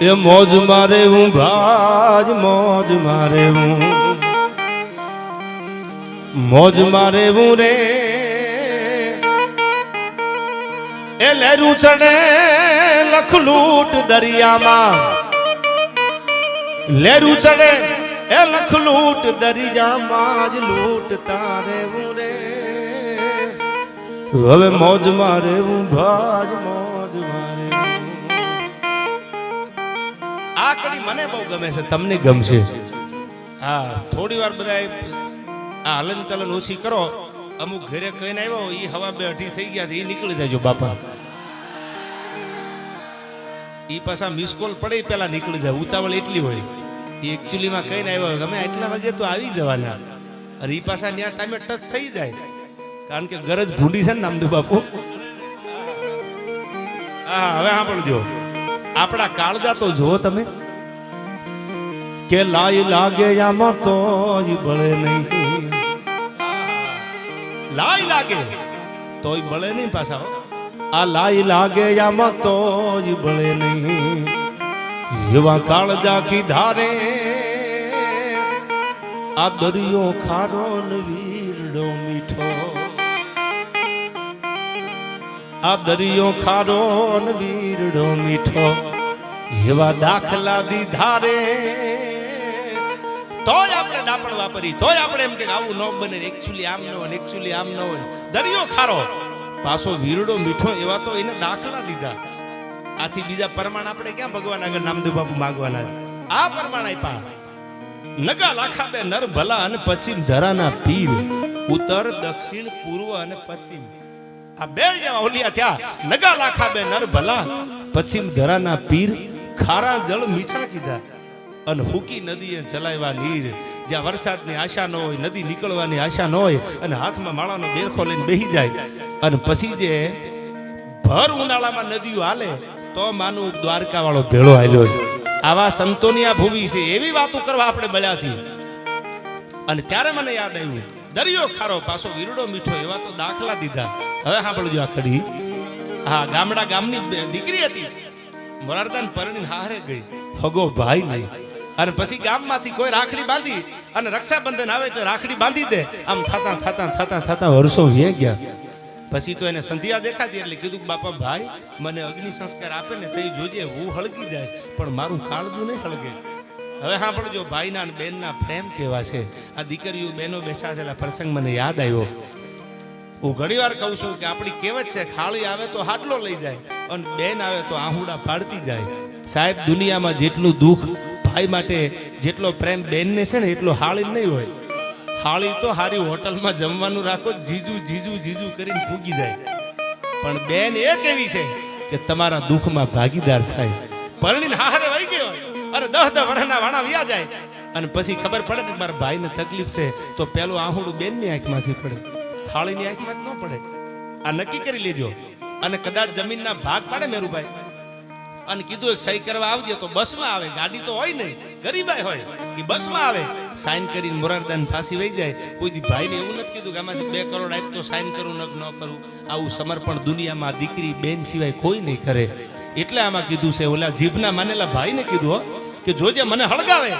એ મોજ મારે હું, ભાજ મોજ મારે હું. મોજ મારે હું રે. એ લહેરું ચડે લખલૂટ દરિયામાં. લહેરું ચડે એ લખલૂટ દરિયામાં જ લૂટ તારે હું રે. હવે મોજ મારે હું, ભાજ મોજ આ કડી મને બહુ ગમે છે, તમને ગમશે. હા, થોડી વાર બધા આ હલન ચલન ઓછી કરો. અમુક ઘરે કહીને આવ્યો એ હવા બે અઢી થઈ ગયા છે એ નીકળી જાય બાપા. એ પાછા મિસ કોલ પડે પેલા નીકળી જાય, ઉતાવળ એટલી હોય. એ એકચ્યુઅલીમાં કહીને આવ્યો તમે આટલા વાગે તો આવી જવાના. અને એ પાછા ત્યાં ટાઈમે ટચ થઈ જાય. કારણ કે ગરજ ભૂંડી છે ને નામદુ બાપુ. હા, હવે સાંભળજો. આપણા કાળજા તો જુઓ તમે. કે લાઈ લાગે આમાં તો બળે નહીં. લાઈ લાગે? તોય બળે નહીં પાછા આ લાઈ લાગે આમાં તો બળે નહીં. એવા કાળજા કી ધારે આ દરિયો ખારો વીરડો મીઠો. આ દરિયો ખારો વીરડો મીઠો. એવા દાખલા દીધા રે તોય આપણે દાપણ વાપરી, તોય આપણે એમ કે આવું ન બને. એકચ્યુઅલી આમ ન હોય એકચ્યુઅલી આમ ન હોય દરિયો ખારો. પાછો વીરડો મીઠો એવા તો એને દાખલા દીધા. આથી બીજા પ્રમાણ આપણે ક્યાં ભગવાન આગળ નામદેવ બાપુ માગવાના છે? આ પરમાણ આપ્યા. નગા લાખા બે નર ભલા અને પશ્ચિમ ધરાના પીર. ઉત્તર, દક્ષિણ, પૂર્વ અને પશ્ચિમ. આ બે જેવા ઓલિયા થયા. નગા લાખા બે નર ભલા, પશ્ચિમ ધરાના પીર. ખારા જળ મીઠા કીધા. અને હુકી નદીએ ચલાવ્યા નીર. જ્યાં વરસાદની આશા ન હોય, નદી નીકળવાની આશા ન હોય, અને હાથમાં માળાનો બેરખો લઈને બેહી જાય. અને પછી જે ભર ઉનાળામાં નદીઓ હાલે, તો માનું દ્વારકા વાળો ભેળો હાલ્યો છે. આવા સંતોની આ ભૂમિ છે, એવી વાતો કરવા આપણે મળ્યા છીએ. અને ત્યારે મને યાદ આવ્યું, દરિયો ખારો, પાછો વીરડો મીઠો, એવા તો દાખલા દીધા. હવે સાંભળજો આ કડી. હા, ગામડા ગામની દીકરી હતી. મોરારદાન પરણીને હારે ગઈ. હગો ભાઈ નહીં. અને પછી ગામમાંથી કોઈ રાખડી બાંધી અને રક્ષાબંધન આવે તો રાખડી બાંધી દે. આમ થતા થતા થતા થતા વર્ષો વ્યા ગયા. પછી તો એને સંધ્યા દેખાતી એટલે કીધું બાપા, ભાઈ, મને અગ્નિ સંસ્કાર આપે ને તે જોજે, હું હળગી જાય પણ મારું કાળબું નહીં હળગે. હવે સાંભળજો, ભાઈના અને બેનના પ્રેમ કેવા છે. આ દીકરીઓ બહેનો બેઠા છે પ્રસંગ મને યાદ આવ્યો. હું ઘણી વાર કહું છું કે આપણી કહેવત છે ખાલી આવે તો હાટલો લઈ જાય, અને બેન આવે તો આહુડા પાડતી જાય. સાહેબ, દુનિયામાં જેટલું દુઃખ ભાઈ માટે જેટલો પ્રેમ બેનને છે ને એટલો હાળી નહીં હોય. હાળી તો હારી હોટલમાં જમવાનું રાખો, જીજુ જીજુ જીજુ કરીને પૂગી જાય. પણ બેન એ કેવી છે કે તમારા દુઃખમાં ભાગીદાર થાય. પરણીને હારે વહી ગયો. અરે દસ દસ વર્ષના વાણા વ્યા જાય. અને પછી ખબર પડે કે મારા ભાઈને તકલીફ છે, તો પેલું આહુડું બેનની આંખમાંથી પડે. હાળીની આંખમાં ન પડે. આ નક્કી કરી લેજો. અને કદાચ જમીનના ભાગ પાડે મેરુભાઈ. અને કીધું એક સહી કરવા આવજે તો બસમાં આવે. ગાડી તો હોય નહીં. ગરીબાઈ હોય એ બસમાં આવે. સાઈન કરીને મોરારદાન ફાંસી વહી જાય. કોઈ ભાઈને એવું નથી કીધું કે આમાંથી બે કરોડ આપ તો સાઈન કરું ન કરું. આવું સમર્પણ દુનિયામાં દીકરી બેન સિવાય કોઈ નહીં કરે. એટલે આમાં કીધું છે, ઓલા જીભના માનેલા ભાઈને કીધું કે જોજે મને હળગાવે.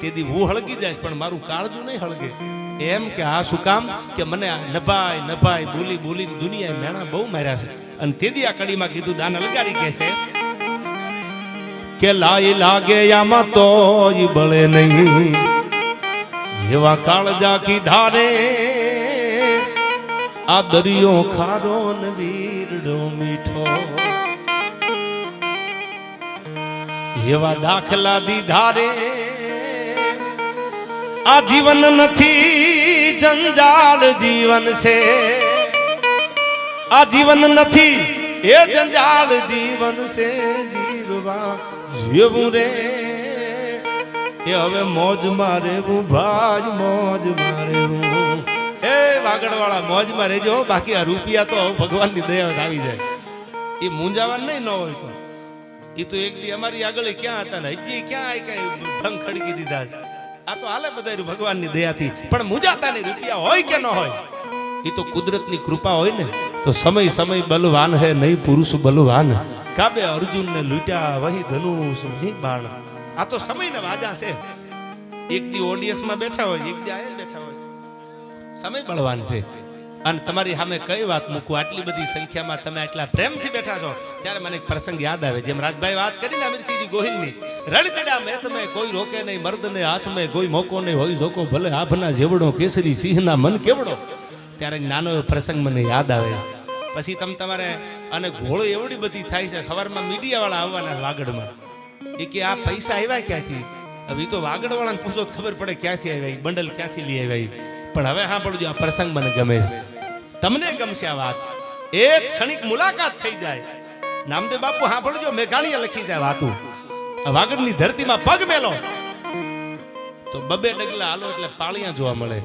તેથી હું હળગી જાય પણ મારું કાળજું નહીં હળગે. એમ કે આ શું કામ? કે મને નભાય નભાય, બોલી બોલી દુનિયાએ મેણા બહુ માર્યા છે. અને તેથી આ કડીમાં કીધું, દાન અલગારી કે છે. કે લાઈ લાગે આમાં તો ઈ બળે નહીં. એવા કાળજા કી ધારે આ દરિયો ખારો ને વીરડો મીઠો. એવા દાખલા દીધા રે આ જીવન નથી, જંજાળ જીવન છે. આ જીવન નથી, એ જંજાળ જીવન છે, જીવવા જીવવું રે? એ હવે મોજ મારે હું ભાજ મોજ મારે હું એ વાગડવાળા મોજમાં રહેજો બાકી આ રૂપિયા તો ભગવાનની દયા આવી જાય. એ મૂંઝાવાનું નહીં ન હોય તો. એ તો એક દી અમારી આગળ ક્યાં હતા ને? હજી ક્યાં કઈ ભંગ ખડકી દીધા આ તો હાલે બધા ભગવાનની દયાથી. પણ મુંજાતા નહીં રૂપિયા હોય કે ન હોય? એ તો કુદરતની કૃપા હોય ને, તો સમય સમય બલવાન હે, નહીં પુરુષ બલવાન. કાબે અર્જુન ને લૂંટ્યા, વહી ધનુષ વહી બાણ. આ તો સમયના વાજા છે. એક દી ઓડિયન્સમાં બેઠા હોય, એક દી આયા બેઠા હોય. સમય બળવાન છે. અને તમારી સામે કઈ વાત મૂકું? આટલી બધી સંખ્યામાં તમે આટલા પ્રેમથી બેઠા છો. ત્યારે મને એક પ્રસંગ યાદ આવે. જેમ રાજભાઈ વાત કરીને અમીરસિંહજી ગોહિલની રણ ચડ્યા, મેં તમે કોઈ રોકે નહીં મર્દ ને આસમે કોઈ મોકો નહીં, હોય જોકો ભલે આભના જેવડો, કેસરી સિંહના મન કેવડો. ત્યારે નાનો પ્રસંગ મને યાદ આવે. પછી તમે તમારે અને ઘોળો એવડી બધી થાય છે, ખબરમાં મીડિયાવાળા આવવાના વાગડમાં. એ કે, આ પૈસા આવ્યા ક્યાંથી? હવે તો વાગડવાળાને પૂછો ખબર પડે ક્યાંથી આવ્યા બંડલ ક્યાંથી લઈ આવ્યા. પણ હવે હા પડું આ પ્રસંગ મને ગમે છે. તમને ગમશે આ વાત. એક ક્ષણિક મુલાકાત થઈ જાય. નામદેવ બાપુ, સાંભળજો, મેઘાણીએ લખી જાય વાતું. વાગડની ધરતીમાં પગ મેલો. તો બબે ડગલા હાલો એટલે પાળિયા જોવા મળે.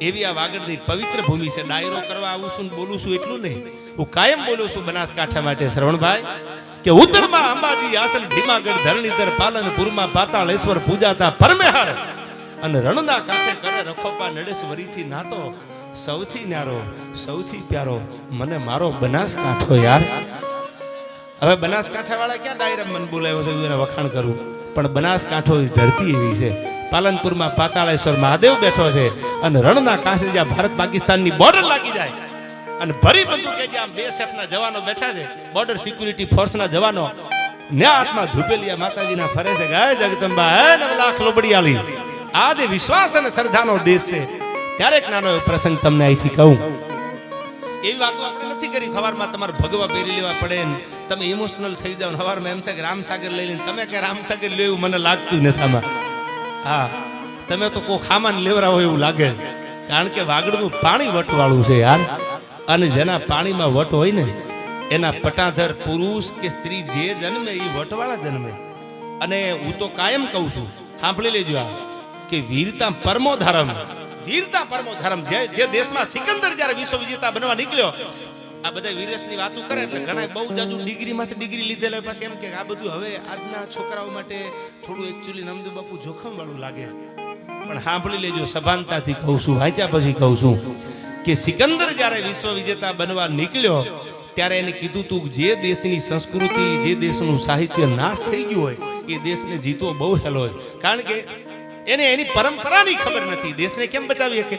એવી આ વાગડની પવિત્ર ભૂમિ છે. ડાયરો કરવા આવું છું બોલું છું એટલું નહીં. હું કાયમ બોલું છું બનાસકાંઠા માટે, શ્રવણભાઈ, કે ઉત્તરમાં અંબાજી આસન ભીમાગઢ, ધરણીધર, પાલનપુરમાં પાતાળેશ્વર પૂજાતા પરમેહર અને રણના કાંઠે કરે રખોપા નડેશ્વરીથી નાતો સૌથી ન્યારો, સૌથી પ્યારો, મને મારો બનાસકાંઠો યાર. હવે બનાસકાંઠા વાળા ક્યાં ડાયરા મન બોલાવ્યો છે? એને વખાણ કરું. પણ બનાસકાંઠો ધરતી એવી છે. પાલનપુરમાં પાતાળેશ્વર મહાદેવ બેઠો છે અને રણના કાંઠે જ્યાં ભારત પાકિસ્તાનની બોર્ડર લાગી જાય. અને ભરી બધું કે જ્યાં બીએસએફના જવાનો બેઠા છે બોર્ડર સિક્યુરિટી ફોર્સના જવાનો. ને હાથમાં ધૂપેલિયા માતાજીના ફરે છે. ગાય જગદંબા, હે નવ લાખ લોબડિયાળી. આ જે વિશ્વાસ અને શ્રદ્ધાનો દેશ છે, ત્યારે એક નાનો પ્રસંગ તમને અહીંથી કહું. એવી વાતો આપણે નથી કરી. સવારમાં તમારે ભગવા પહેરી લેવા પડે ને તમે ઇમોશનલ થઈ જાવ ને સવારમાં એમ થાય કે રામસાગર લઈ લઈને, તમે કે રામસાગર લેવું મને લાગતું નથી આમાં. હા. તમે તો કોઈ ખામાન લેવરા હોય એવું લાગે. કારણ કે વાગડનું પાણી વટવાળું છે યાર. અને જેના પાણીમાં વટ હોય ને, એના પટાધર પુરુષ કે સ્ત્રી જે જન્મે એ વટવાળા જન્મે. અને હું તો કાયમ કહું છું, સાંભળી લેજો આ, કે વીરતા પરમો ધર્મ, વીરતા પરમો ધર્મ. જે જે દેશમાં સિકંદર જ્યારે વિશ્વ વિજેતા બનવા નીકળ્યો આ બધા વીરસની વાતો કરે એટલે ઘણા બહુ જાજુ ડિગ્રીમાંથી ડિગ્રી લીધેલા પછી એમ કે આ બધું હવે આજના છોકરાઓ માટે થોડું એકચ્યુઅલી નમદુ બાપુ જોખમ વાળું લાગે પણ સાંભળી લેજો, સભાનતાથી કહું છું, વાંચ્યા પછી કહું છું કે સિકંદર જ્યારે વિશ્વ વિજેતા બનવા નીકળ્યો, ત્યારે એને કીધું તું જે દેશની સંસ્કૃતિ, જે દેશનું સાહિત્ય નાશ થઈ ગયું હોય, એ દેશને જીતવો બહુ હેલો હોય. કારણ કે એને એની પરંપરાની ખબર નથી. દેશને કેમ બચાવી શકે?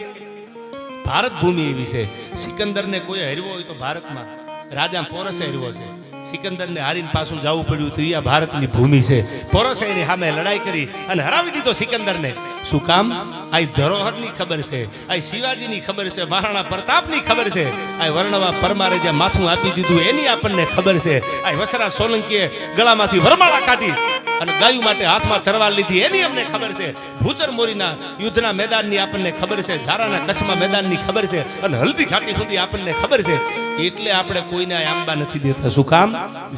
ભારત ભૂમિ એવી છે. સિકંદરને કોઈ હરવો હોય તો ભારતમાં રાજા પોરસે હરવો છે. સિકંદરને હારીને પાછું જવું પડ્યું તો આ ભારતની ભૂમિ છે. પોરસે એની સામે લડાઈ કરી અને હરાવી દીધો સિકંદરને. શું કામ? આ ધરોહરની ખબર છે આ શિવાજીની ખબર છે, મહારાણા પ્રતાપની ખબર છે. આ વર્ણવા પરમારે જે માથું આપી દીધું એની આપણને ખબર છે. આ વસરા સોલંકીએ ગળામાંથી વરમાળા કાઢી અને ગાયું માટે હાથમાં તરવાર લીધી એની અમને ખબર છે. ભૂચર મોરીના યુદ્ધના મેદાનની આપણને ખબર છે, ઝારાના કચ્છમાં મેદાનની ખબર છે અને હલ્દી ઘાટી સુધી આપણને ખબર છે. એટલે આપણે કોઈને આંબા નથી દેતા. શું કામ?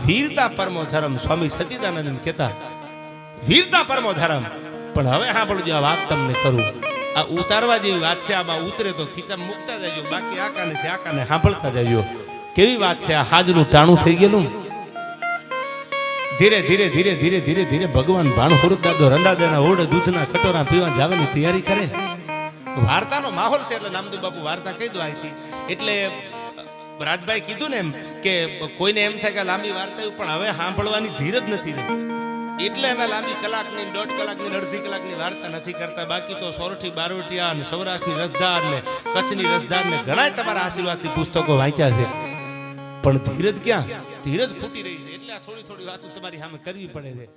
વીરતા પરમો ધર્મ. સ્વામી સચિદાનંદ કહેતા, વીરતા પરમો ધર્મ. પણ હવે સાંભળજો આ વાત તમને કરું. આ ઉતારવા જેવી વાત છે, આમાં ઉતરે તો ખીચા મૂકતા જજો, બાકી થી આકાને સાંભળતા જજો. કેવી વાત છે, આ હાજનું ટાણું થઈ ગયેલું? ધીરે ધીરે ધીરે ધીરે ધીરે ધીરે ભગવાન ભાણ દાદો રંદાદાના ઓડે દૂધના કટોરા પીવા જવાની તૈયારી કરે. વાર્તાનો માહોલ છે એટલે નામદેવ બાપુ વાર્તા કહી દો અહીંથી એટલે રાજભાઈ કીધું ને એમ કે કોઈને એમ થાય કે લાંબી વાર્તા પણ હવે સાંભળવાની ધીરજ નથી રહી. એટલે અમે લાંબી કલાકની દોઢ કલાકની અડધી કલાકની વાર્તા નથી કરતા. બાકી તો સોરઠી, બારોટિયા અને સૌરાષ્ટ્રની રસધાર ને, કચ્છની રસધાર ને ઘણા તમારા આશીર્વાદથી પુસ્તકો વાંચ્યા છે. પણ ધીરજ ક્યાં? ધીરજ ખૂટી રહી છે. એટલે આ થોડી થોડી વાતો તમારી સામે કરવી પડે છે.